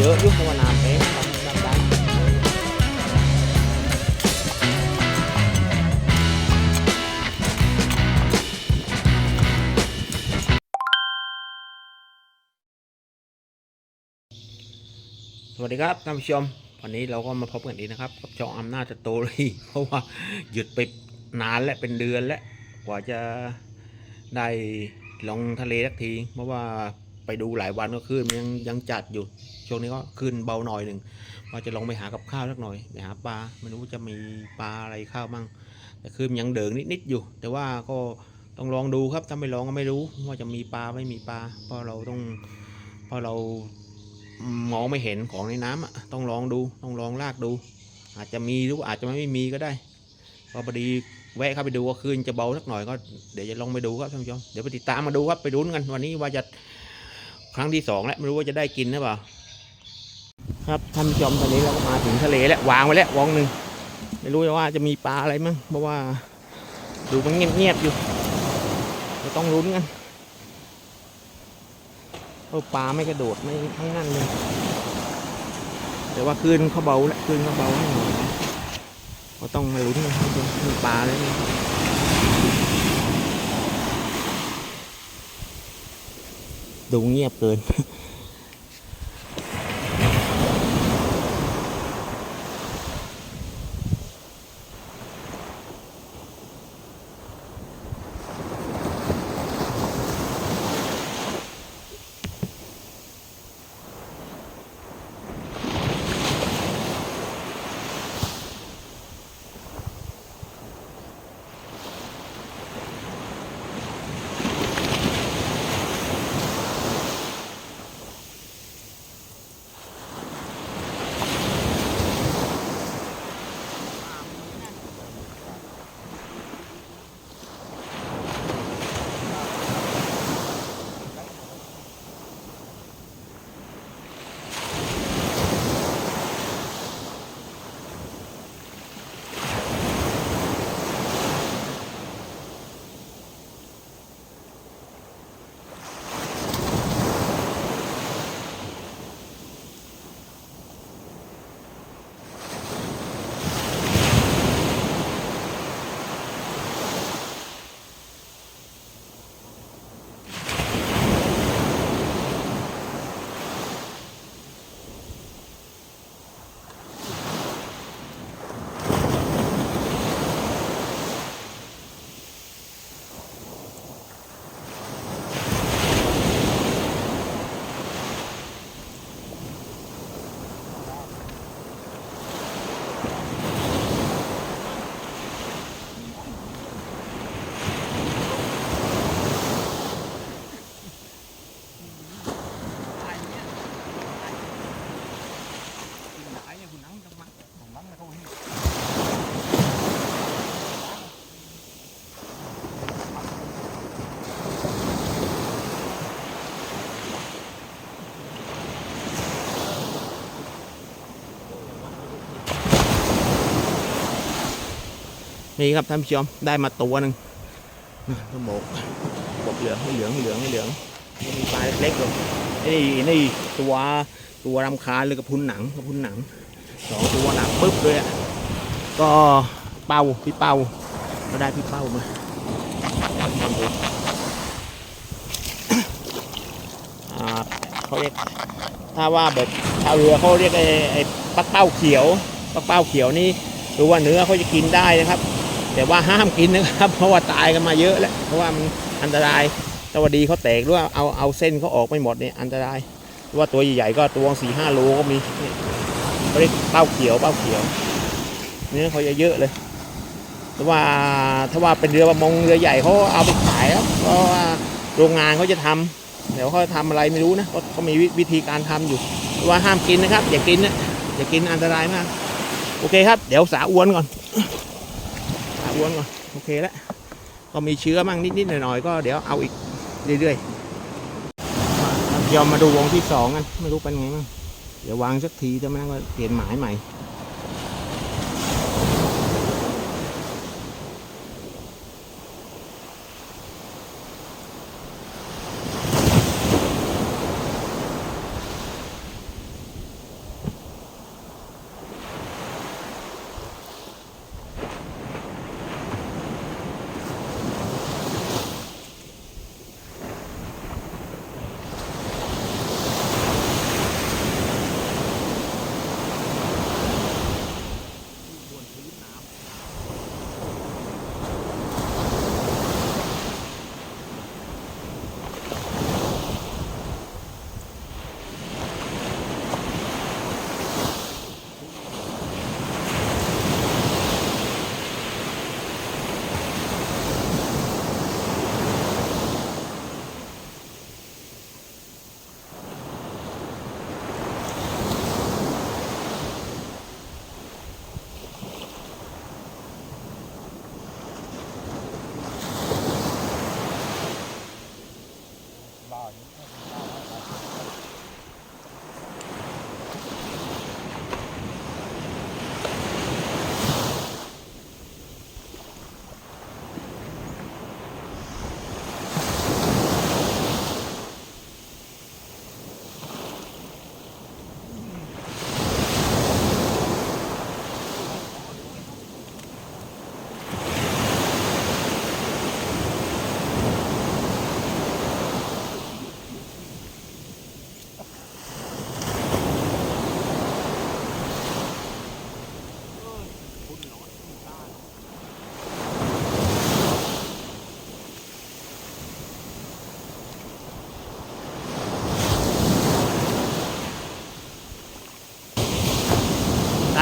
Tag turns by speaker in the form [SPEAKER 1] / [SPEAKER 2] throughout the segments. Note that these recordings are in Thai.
[SPEAKER 1] เยอะยู่เพราว่าน้ำแห้งน้ำได้สวัสดีครับท่านผู้ชม วันนี้เราก็มาพบกันอีกนะครับกับช่องอำนาจสตอรี่เพราะว่าหยุดไปนานและเป็นเดือนแล้วกว่าจะได้ลงทะเลสักทีเพราะว่า ไปดูหลายวันก็คลื่นมันยังยังจัดอยู่ ช่วงนี้ก็คลื่นเบาหน่อยหนึ่งว่าจะลองไปหากับข้าวสักหน่อยไปหาปลาไม่รู้จะมีปลาอะไรข้าวมั่งแต่คืนยังเดิงนิดๆอยู่ แต่ว่าก็ต้องลองดูครับถ้าไม่ลองก็ไม่รู้ ว่าจะมีปลาไม่มีปลาเพราะเราต้องเพราะเรามองไม่เห็นของในน้ำอะต้องลองดูต้องลองลากดู อาจจะมีหรืออาจจะไม่มีก็ได้พอพอดีแวะเข้าไปดูว่าคืนจะเบาสักหน่อยก็เดี๋ยวจะลองไปดูครับท่านผู้ชมเดี๋ยวไปติดตามมาดูครับไปรุ้นกันวันนี้ว่าจะ ครั้งที่สองแล้วไม่รู้ว่าจะได้กินหรือเปล่าครับท่านผู้ชมตอนนี้เราก็มาถึงทะเลแล้ววางไว้แล้ววองหนึ่งไม่รู้ว่าจะมีปลาอะไรมั้งเพราะว่าดูมันเงียบๆอยู่เราต้องรุ้นกันเออปลาไม่กระโดดไม่ไม่นั่นเลยแต่ว่าคลื่นเขาเบาแล้วคลื่นเขาเบาหน่อยนะเราต้องมาลุ้นกันมีปลาแล้ว ดูเงียบเกิน นี่ครับท่านผู้ชมได้มาตัวหนึ่งต้องบอกบอกเหลืองเหลืองเหลืองเหลืองมีปลาเล็กๆเลยนี่นี่ตัวตัวรำคาญเลยกับพุนหนังกับพุนหนังสองตัวหนักปึ๊บเลยอะก็เป้าพี่เป้าก็ได้พี่เป้ามาเขาเรียกถ้าว่าแบบชาวเรือเขาเรียกไอ้ไอ้ปักเป้าเขียวปักเป้าเขียวนี่ดูว่าเนื้อเขาจะกินได้นะครับ แต่ว่าห้ามกินนะครับ เพราะว่าตายกันมาเยอะแล้วเพราะว่ามันอันตรายสวัสดีเขาแตกหรือว่าเอาเอาเส้นเขาออกไม่หมดเนี่ยอันตรายหรือว่าตัวใหญ่ๆก็ตัวสี่ห้าโลก็มีเนี่เขาเรียกเป้าเขียวเป้าเขียว เนื้อเขาจะเยอะเลยแต่ว่าถ้าว่าเป็นเรือประมงเรือใหญ่เขาเอาไปขายแล้วเพราะว่าโรงงานเขาจะทำเดี๋ยวเขาทำอะไรไม่รู้นะเขาเขามีวิธีการทำอยู่ว่าห้ามกินนะครับ อย่ากินนะอย่ากินอันตรายมาก โอเคครับ เดี๋ยวสาอ้วนก่อน วนก่อนโอเคแล้วก็มีเชื้อมั่งนิดๆหน่อยๆก็เดี๋ยวเอาอีกเรื่อยๆยอมมาดูวงที่สองกันไม่รู้เป็นไงมั่งเดี๋ยววางสักทีจะไม่งั้นก็เปลี่ยนหมายใหม่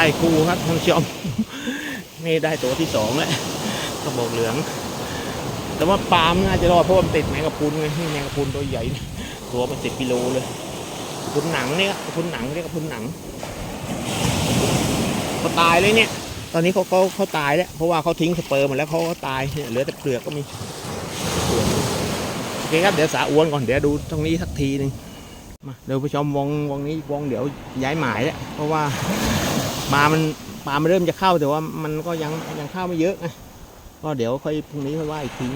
[SPEAKER 1] ได้คู่ครับท่านผู้ชมนี่ได้ตัวที่สองแล้วกระบอกเหลือง แต่ว่าปลาล์มน่าจะรอดเพราะว่ามันติดแมงกะพรุนไงนี่แมงกะพรุนตัวใหญ่นะตัวเป็นสิบกิโลเลยพุนหนังเนี่ยพุนหนังเรียกว่าพุนหนังเขาตายเลยเนี่ย ตอนนี้เขาเขาเขาตายแล้วเพราะว่าเขาทิ้งสเปิร์มหมดแล้วเขาก็ตายเนี่ยเหลือแต่เปลือกก็มีโอเคครับเดี๋ยวสาอ้วนก่อนเดี๋ยวดูตรงนี้สักทีหนึ่งมาเดี๋ยวผู้ชมวงวงนี้วงเดี๋ยวย้ายหมายแล้วเพราะว่า ปลามันปลามันเริ่มจะเข้าแต่ว่ามันก็ยังยังเข้าไม่เยอะไงก็เดี๋ยวค่อยพรุ่งนี้ค่อยว่าอีกที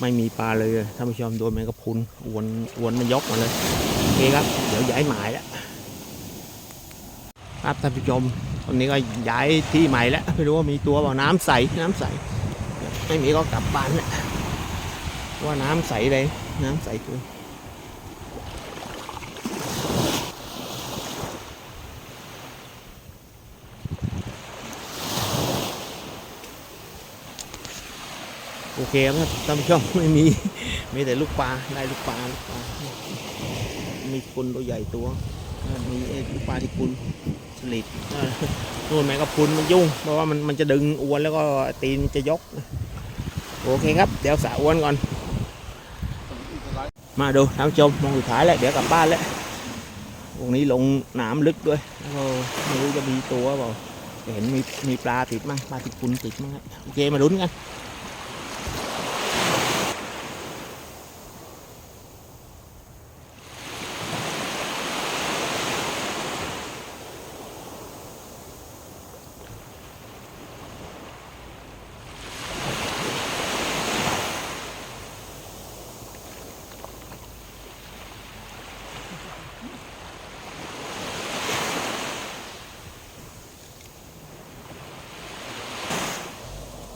[SPEAKER 1] ไม่มีปลาเลยท่านผู้ชมโดนแมงกะพรุนอวนอวนมันยกมาเลยโอเคครับ เดี๋ยวย้ายหมายแล้วครับท่านผู้ชมตอนนี้ก็ย้ายที่ใหม่แล้วไม่รู้ว่ามีตัวเปล่าน้ำใสน้ำใส ไม่มีก็กลับบ้านแหละว่าน้ำใสเลยน้ำใสคือ เคครับท่านผู้ชมไม่มี มีแต่ลูกปลาได้ลูกปลาลูกปลา มีคุณตัวใหญ่ตัว มีไอลูกปลาที่คุณสลิดนู่นแมงกะพรุนมันยุ่ง เพราะว่ามันมันจะดึงอวนแล้วก็ตีนมันจะยก โอเคครับ เดี๋ยวสาอ้วนก่อน มาดูท่านผู้ชมมองสุดท้ายแล้วเดี๋ยวกลับบ้านแล้วตรงนี้ลงหนามลึกด้วยแล้วก็ไม่รู้จะมีตัวเปล่าเห็นมีมีปลาติดมั้งปลาติดคุณติดมั้งโอเคมาลุ้นกัน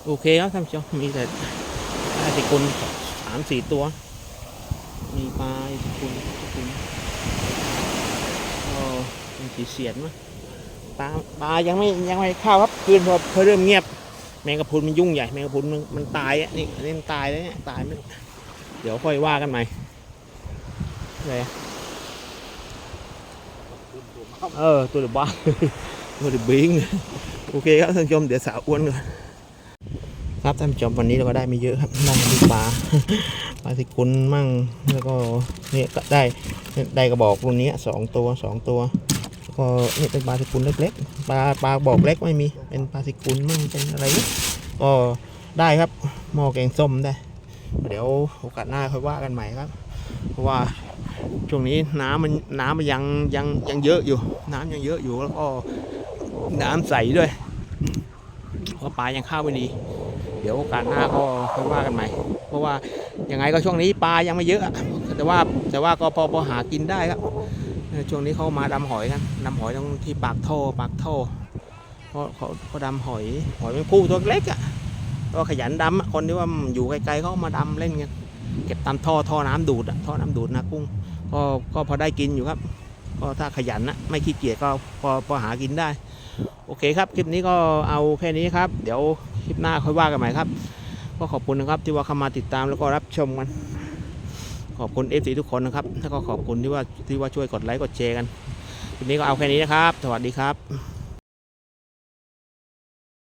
[SPEAKER 1] โอเคครับท่านผู้ชมมีแต่ปลาติกุลสามสี่ตัว มีปลาติกุลติกุลก็เป็นสีเสียดมั้ยปลาปลายังไม่ยังไม่เข้าครับคืนพอพอเริ่มเงียบ แมงกะพรุนมันยุ่งใหญ่แมงกะพรุนมันมันตายอะนี่อันนี้มันตายแล้วเนี่ยตายไม่เดี๋ยวค่อยว่ากันใหม่อะไรเออตัวเดือบบ้าตัวเดือบบิงโอเคครับท่านผู้ชมเดี๋ยวสาวอ้วนก่อน ครับท่านผู้ชมวันนี้เราก็ได้ไม่เยอะครับได้ดูปลาปลาสิกุลมั่งแล้วก็เนี่ยก็ได้ได้กระบอกรุ่นนี้สองตัวสองตัวก็เนี่ยเป็นปลาสิกุลเล็กๆปลาปลาบอกเล็กไม่มีเป็นปลาสิกุลมั่งเป็นอะไรก็ได้ครับหม้อแกงส้มได้ เดี๋ยวโอกาสหน้าค่อยว่ากันใหม่ครับ เพราะว่าช่วงนี้น้ำมันน้ำมันยังยังยังเยอะอยู่ น้ำยังเยอะอยู่แล้วก็น้ำใสด้วยเพราะปลายังเข้าไม่ดี เดี๋ยวโอกาสหน้าก็ค่อยว่ากันใหม่ เพราะว่ายังไงก็ช่วงนี้ปลายังไม่เยอะ แต่ว่าแต่ว่าก็พอพอหากินได้ครับช่วงนี้เขามาดำหอยกันดำหอยตรงที่ปากท่อปากท่อเพราะเขาเขาดำหอยหอยเป็นผู้ตัวเล็กอะก็ขยันดำคนที่ว่าอยู่ไกลๆเขามาดำเล่นกันเก็บตามท่อท่อน้ำดูดอะท่อน้ำดูดนะกุ้งก็ก็พอได้กินอยู่ครับ ก็ถ้าขยันนะไม่ขี้เกียจก็พอพอหากินได้ โอเคครับ คลิปนี้ก็เอาแค่นี้ครับ เดี๋ยว ลิปหน้าค่อยว่ากันใหม่ครับ ก็ขอบคุณนะครับที่ว่าเข้ามาติดตามแล้วก็รับชมกัน ขอบคุณเอฟซีทุกคนนะครับแล้วก็ขอบคุณที่ว่าที่ว่าช่วยกดไลค์กดแชร์กันทีนี้ก็เอาแค่นี้นะครับ สวัสดีครับ